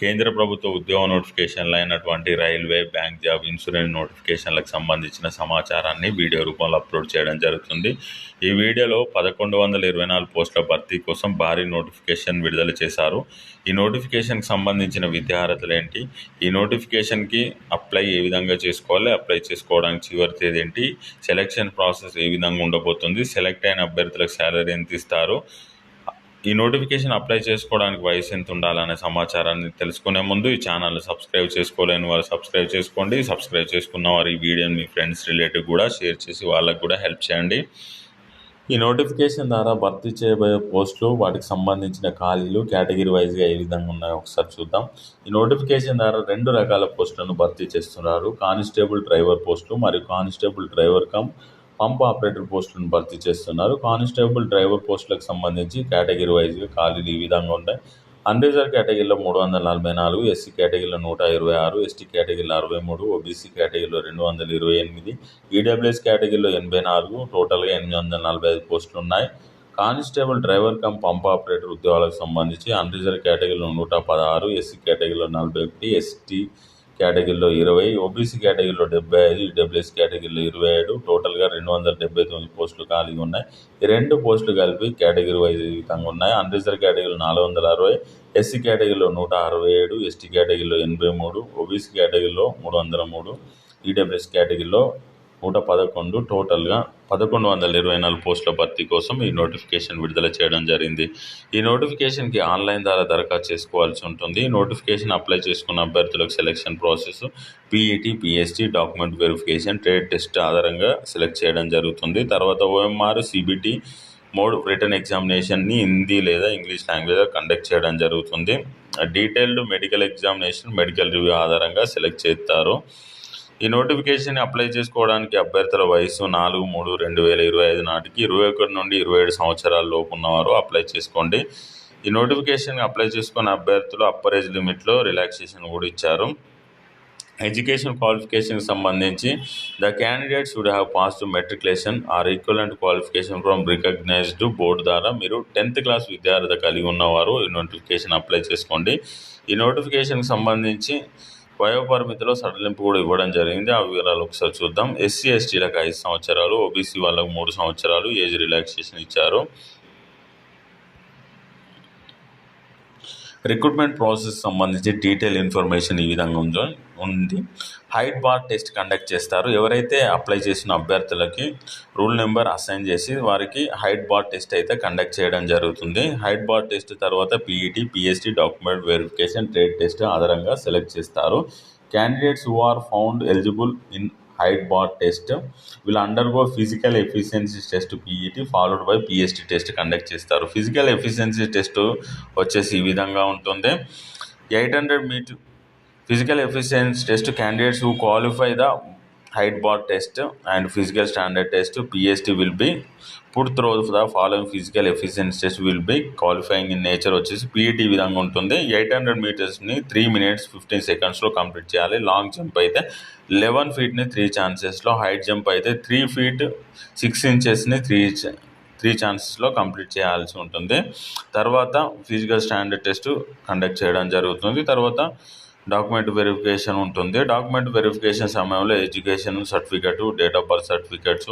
కేంద్ర ప్రభుత్వ ఉద్యోగ నోటిఫికేషన్లు అయినటువంటి రైల్వే బ్యాంక్ జాబ్ ఇన్సూరెన్స్ నోటిఫికేషన్లకు సంబంధించిన సమాచారాన్ని వీడియో రూపంలో అప్లోడ్ చేయడం జరుగుతుంది. ఈ వీడియోలో పదకొండు వందల ఇరవై నాలుగు పోస్టుల భర్తీ కోసం భారీ నోటిఫికేషన్ విడుదల చేశారు. ఈ నోటిఫికేషన్కి సంబంధించిన విద్యార్హతలు ఏంటి? ఈ నోటిఫికేషన్కి అప్లై ఏ విధంగా చేసుకోవాలి? అప్లై చేసుకోవడానికి చివరి తేదీ ఏంటి? సెలక్షన్ ప్రాసెస్ ఏ విధంగా ఉండబోతుంది? సెలెక్ట్ అయిన అభ్యర్థులకు శాలరీ ఎంత ఇస్తారు? ఈ నోటిఫికేషన్ అప్లై చేసుకోవడానికి వయసు ఎంత ఉండాలనే సమాచారాన్ని తెలుసుకునే ముందు ఈ ఛానల్ సబ్స్క్రైబ్ చేసుకోలేని వారు సబ్స్క్రైబ్ చేసుకోండి. సబ్స్క్రైబ్ చేసుకున్న వారు ఈ వీడియోని మీ ఫ్రెండ్స్ రిలేటివ్ కూడా షేర్ చేసి వాళ్ళకు కూడా హెల్ప్ చేయండి. ఈ నోటిఫికేషన్ ద్వారా భర్తీ చేయబోయే పోస్టులు వాటికి సంబంధించిన ఖాళీలు కేటగిరీ వైజ్గా ఏ విధంగా ఉన్నాయో ఒకసారి చూద్దాం. ఈ నోటిఫికేషన్ ద్వారా రెండు రకాల పోస్టులను భర్తీ చేస్తున్నారు. కానిస్టేబుల్ డ్రైవర్ పోస్టులు మరియు constable driver cum pump operator పోస్టులను భర్తీ చేస్తున్నారు. కానిస్టేబుల్ డ్రైవర్ పోస్టులకు సంబంధించి కేటగిరీ వైజ్గా ఖాళీలు ఈ విధంగా ఉంటాయి. అన్రిజర్వ్ కేటగిరీలో మూడు వందల నలభై నాలుగు ఎస్సీ కేటగిరీలో నూట ఇరవై ఆరు ఎస్టీ కేటగిరీలో అరవై మూడు ఓబీసీ కేటగిరీలో రెండు వందల ఇరవై ఎనిమిది ఈడబ్ల్యూఎస్ కేటగిరీలో ఎనభై నాలుగు టోటల్గా ఎనిమిది వందల నలభై ఐదు పోస్టులు ఉన్నాయి. Constable driver cum pump operator ఉద్యోగాలకు సంబంధించి అన్రిజర్వ్ కేటగిరీలో నూట పదహారు ఎస్సీ కేటగిరీలో నలభై ఒకటి ఎస్టీ కేటగిరీలో ఇరవై ఓబీసీ కేటగిరీలో డెబ్బై ఐదు ఈడబ్ల్యూఎస్ కేటగిరీలో ఇరవై ఏడు టోటల్గా రెండు వందల డెబ్బై తొమ్మిది పోస్టులు ఖాళీగా ఉన్నాయి. ఈ రెండు పోస్టులు కలిపి కేటగిరీ వైజ్ విధంగా ఉన్నాయి. అన్రిజర్వ్ కేటగిరీలో నాలుగు వందల అరవై ఎస్సీ కేటగిరీలో నూట అరవై ఏడు ఎస్టీ కేటగిరీలో ఎనభై మూడు ఓబీసీ కేటగిరీలో మూడు వందల మూడు ఈడబ్ల్యూఎస్ కేటగిరీలో నూట పదకొండు టోటల్గా పదకొండు వందల ఇరవై నాలుగు పోస్టుల భర్తీ కోసం ఈ నోటిఫికేషన్ విడుదల చేయడం జరిగింది. ఈ నోటిఫికేషన్కి ఆన్లైన్ ద్వారా దరఖాస్తు చేసుకోవాల్సి ఉంటుంది. ఈ నోటిఫికేషన్ అప్లై చేసుకున్న అభ్యర్థులకు selection process PET PST document verification trade test ఆధారంగా సెలెక్ట్ చేయడం జరుగుతుంది. తర్వాత ఓఎంఆర్ సిబిటీ మోడ్ రిటర్న్ ఎగ్జామినేషన్ని హిందీ లేదా ఇంగ్లీష్ లాంగ్వేజ్లో కండక్ట్ చేయడం జరుగుతుంది. Detailed medical examination medical review ఆధారంగా సెలెక్ట్ చేస్తారు. ఈ నోటిఫికేషన్ అప్లై చేసుకోవడానికి అభ్యర్థుల వయసు నాలుగు మూడు రెండు వేల ఇరవై ఐదు నాటికి ఇరవై ఒకటి నుండి ఇరవై ఏడు సంవత్సరాల లోపు ఉన్నవారు అప్లై చేసుకోండి. ఈ నోటిఫికేషన్ అప్లై చేసుకున్న అభ్యర్థులు అప్పర్ ఏజ్ లిమిట్లో రిలాక్సేషన్ కూడా ఇచ్చారు. ఎడ్యుకేషన్ క్వాలిఫికేషన్కి సంబంధించి the candidates would have pass matriculation or equivalent qualification from recognized board ద్వారా. మీరు టెన్త్ క్లాస్ విద్యార్థి కలిగి ఉన్నవారు ఈ నోటిఫికేషన్ అప్లై చేసుకోండి. ఈ నోటిఫికేషన్కి సంబంధించి వయోపరిమితిలో సడలింపు కూడా ఇవ్వడం జరిగింది. ఆ వివరాలు ఒకసారి చూద్దాం. ఎస్సీ ఎస్టీలకు ఐదు సంవత్సరాలు ఓబీసీ వాళ్ళకు మూడు సంవత్సరాలు ఏజ్ రిలాక్సేషన్ ఇచ్చారు. రిక్రూట్మెంట్ ప్రాసెస్ సంబంధించి డీటెయిల్ ఇన్ఫర్మేషన్ ఈ విధంగా ఉందో ఉంది. హైట్ బార్ టెస్ట్ కండక్ట్ చేస్తారు. ఎవరైతే అప్లై చేసిన అభ్యర్థులకి రూల్ నెంబర్ అసైన్ చేసి వారికి హైట్ బార్ టెస్ట్ అయితే కండక్ట్ చేయడం జరుగుతుంది. హైట్ బార్ టెస్ట్ తర్వాత PET PST document verification trade test ఆధారంగా సెలెక్ట్ చేస్తారు. Candidates who are found eligible in height bar test. వీళ్ళు undergo physical efficiency test PET followed by PST test conduct చేస్తారు. Physical efficiency test వచ్చేసి ఈ విధంగా ఉంటుంది. Eight hundred meter physical efficiency test candidates who qualify the height bar test and physical standard test PST will be put through the following physical efficiency test will be qualifying in nature వచ్చేసి PET విధంగా ఉంటుంది. Eight hundred మీటర్స్ని three minutes fifteen సెకండ్స్లో complete చేయాలి. Long jump అయితే eleven ఫీట్ని three ఛాన్సెస్లో height jump అయితే త్రీ ఫీట్ సిక్స్ ఇంచెస్ని త్రీ త్రీ ఛాన్సెస్లో కంప్లీట్ చేయాల్సి ఉంటుంది. తర్వాత ఫిజికల్ స్టాండర్డ్ టెస్ట్ కండక్ట్ చేయడం జరుగుతుంది. తర్వాత డాక్యుమెంట్ వెరిఫికేషన్ ఉంటుంది. డాక్యుమెంట్ వెరిఫికేషన్ సమయంలో education certificate date of birth certificates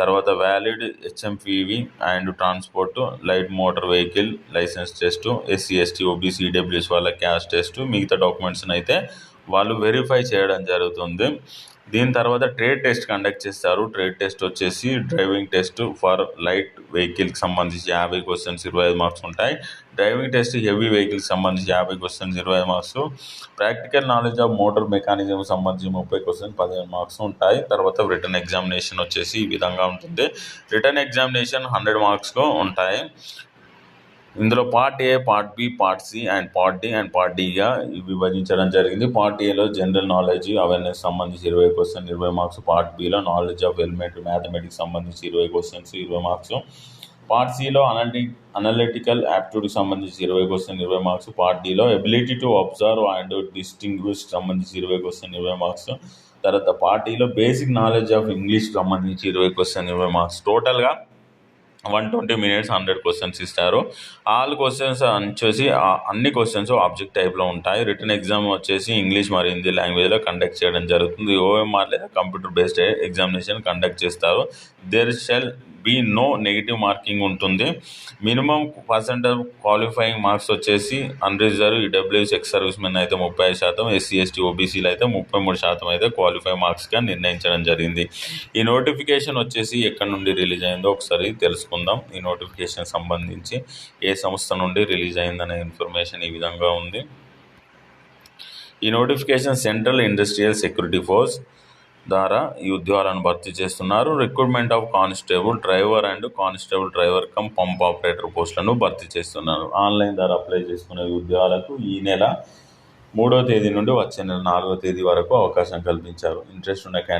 తర్వాత valid HMPV and transport light motor vehicle license test SC ST OBC EWS వాళ్ళ క్యాష్ టెస్ట్ మిగతా డాక్యుమెంట్స్ని అయితే వాళ్ళు వెరిఫై చేయడం జరుగుతుంది. దీని తర్వాత ట్రేడ్ టెస్ట్ కండక్ట్ చేస్తారు. ట్రేడ్ టెస్ట్ వచ్చేసి డ్రైవింగ్ టెస్ట్ ఫర్ లైట్ వెహికల్కి సంబంధించి యాభై క్వశ్చన్స్ ఇరవై ఐదు మార్క్స్ ఉంటాయి. డ్రైవింగ్ టెస్ట్ హెవీ వెహికల్కి సంబంధించి యాభై క్వశ్చన్స్ ఇరవై ఐదు marks practical knowledge of motor mechanism సంబంధించి ముప్పై క్వశ్చన్ పదిహేను మార్క్స్ ఉంటాయి. తర్వాత రిటర్న్ ఎగ్జామినేషన్ వచ్చేసి ఈ విధంగా ఉంటుంది. రిటర్న్ ఎగ్జామినేషన్ హండ్రెడ్ మార్క్స్లో ఉంటాయి. ఇందులో part A part B part C and part D and part డిగా విభజించడం జరిగింది. పార్ట్ ఏలో జనరల్ నాలెడ్జ్ అవేర్నెస్ సంబంధించి ఇరవై క్వశ్చన్ ఇరవై మార్క్స్ పార్ట్ బిలో నాలెడ్జ్ ఆఫ్ హెల్మెట్ మ్యాథమెటిక్స్ సంబంధించి ఇరవై క్వశ్చన్స్ ఇరవై మార్క్స్ పార్ట్ సిలో అనలి అనలిటికల్ యాప్టిట్యూడ్కి సంబంధించి ఇరవై క్వశ్చన్ ఇరవై marks part డిలో ability to observe and distinguish సంబంధించి ఇరవై క్వశ్చన్ ఇరవై మార్క్స్ తర్వాత పార్ట్ ఈలో బేసిక్ నాలెడ్జ్ ఆఫ్ ఇంగ్లీష్ సంబంధించి ఇరవై క్వశ్చన్ ఇరవై మార్క్స్ టోటల్గా one twenty minutes hundred questions ఇస్తారు. ఆల్ క్వశ్చన్స్ వచ్చేసి అన్ని క్వశ్చన్స్ ఆబ్జెక్ట్ టైప్లో ఉంటాయి. రిటర్న్ ఎగ్జామ్ వచ్చేసి ఇంగ్లీష్ మరియు హిందీ లాంగ్వేజ్లో కండక్ట్ చేయడం జరుగుతుంది. ఓఎంఆర్ లేదా కంప్యూటర్ బేస్డ్ ఎగ్జామినేషన్ కండక్ట్ చేస్తారు. There shall be no negative marking ఉంటుంది. మినిమం పర్సెంటేజ్ క్వాలిఫైయింగ్ మార్క్స్ వచ్చేసి unreserved EWS ex service men అయితే ముప్పై ఐదు శాతం ఎస్సీ ఎస్టీ ఓబీసీలు అయితే ముప్పై మూడు శాతం అయితే క్వాలిఫై మార్క్స్గా నిర్ణయించడం జరిగింది. ఈ నోటిఫికేషన్ వచ్చేసి ఎక్కడి నుండి రిలీజ్ అయిందో ఒకసారి తెలుసుకుందాం. ఈ నోటిఫికేషన్ సంబంధించి ఏ సంస్థ నుండి రిలీజ్ అయిందనే ఇన్ఫర్మేషన్ ఈ విధంగా ఉంది. ఈ notification central industrial security force ద్వారా ఈ ఉద్యోగాలను భర్తీ చేస్తున్నారు. Recruitment of constable driver and constable driver cum pump operator పోస్టులను భర్తీ చేస్తున్నారు. ఆన్లైన్ ద్వారా అప్లై చేసుకునే ఉద్యోగాలకు ఈ నెల మూడో తేదీ నుండి వచ్చే నెల నాలుగో తేదీ వరకు అవకాశం కల్పించారు. ఇంట్రెస్ట్ ఉన్న క్యాండిడేట్